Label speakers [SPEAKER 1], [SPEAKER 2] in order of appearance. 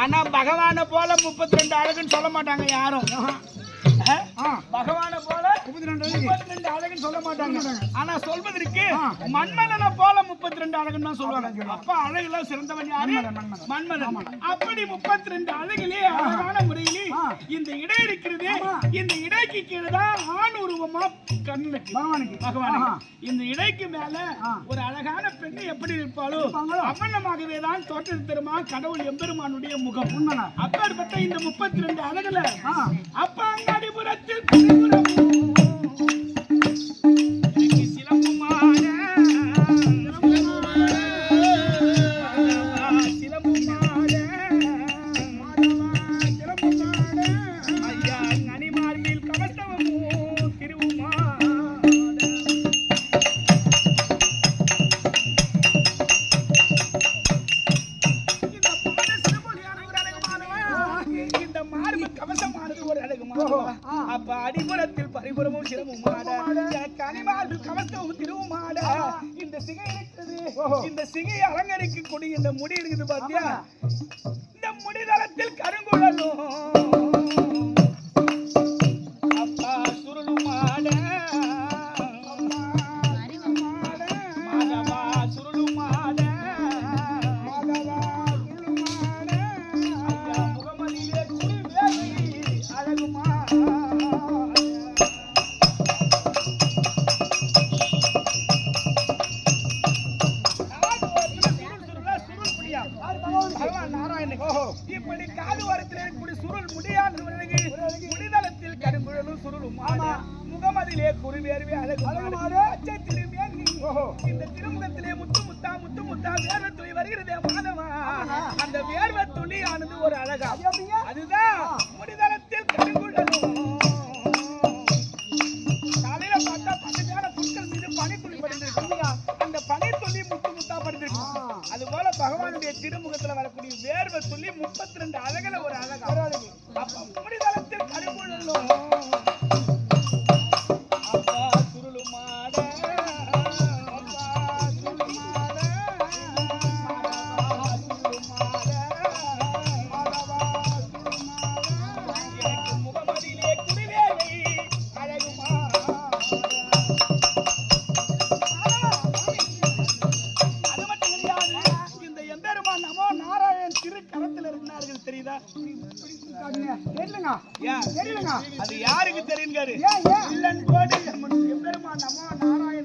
[SPEAKER 1] ஆனா பகவான போல முப்பத்தி ரெண்டு அழகுன்னு சொல்ல மாட்டாங்க யாரும்? பகவான போல முப்பத்தி ரெண்டு அழகுன்னு சொல்ல மாட்டாங்க. ஆனா சொல்வதற்கு மன்மதனை போல முப்பத்தி ரெண்டு அழகுன்னு தான் சொல்லுவாங்க. அப்ப அழகுல சிறந்தவன் யாரு? மன்மதன் அப்படி முப்பத்தி ரெண்டு அழகிலே அழகான இந்த இடை இருக்கிறது இந்த இடைக்கு கீழே தான் ஆண் உருவமா கண்ணுக்கு பகவானுக்கு. பகவானுக்கு இந்த இடைக்கு மேல ஒரு அழகான பெண்ணு எப்படி இருப்பாளோ அவனமாகவே தான் தோற்றம் தருமா கடவுள் எம்பெருமானுடைய முகம். உண்மைதான். அப்பேற்பட்ட இந்த முப்பத்தி ரெண்டு அழகுல அப்ப அடிபுறத்தில் அப்ப அடிபுறத்தில் பரிபுறமும் சிரமுமாட எனக்கு அணிமார்பில் கவசமும் திருவுமாட இந்த சிகை இருக்குது. இந்த சிகையை அலங்கரிக்கக்கூடிய இந்த முடி இருக்குது பாத்தியா? இந்த முடிதளத்தில் கருங்குழலும் பகவான் நாராயணன். இப்படி காது ஓரத்தில் இருக்கக்கூடிய சுருள் முடியாத முடிதளத்தில் கருங்குழலும் சுருளும். முகமதிலே குருவேர்வே அழகு அச்சை திரும்பிய நீ இந்த திருமுகத்திலே முத்து முத்தா முத்து முத்தா வேர்வை துளி வருகிறதே மாதவா? அந்த வேர்வை துளி ஆனது ஒரு அழகா. அது போல பகவானுடைய திருமுகத்துல வரக்கூடிய வேர்வை துளி முப்பத்தி ரெண்டு அழகுல ஒரு அழகா. அப்ப கரத்துல இருக்குன்னா இருக்குது தெரியுதா? தெரியலங்க தெரியலங்க அது யாருக்கு தெரியுங்க இல்லன்னு போட்டு எம்பெருமா நம்ம
[SPEAKER 2] நாராயண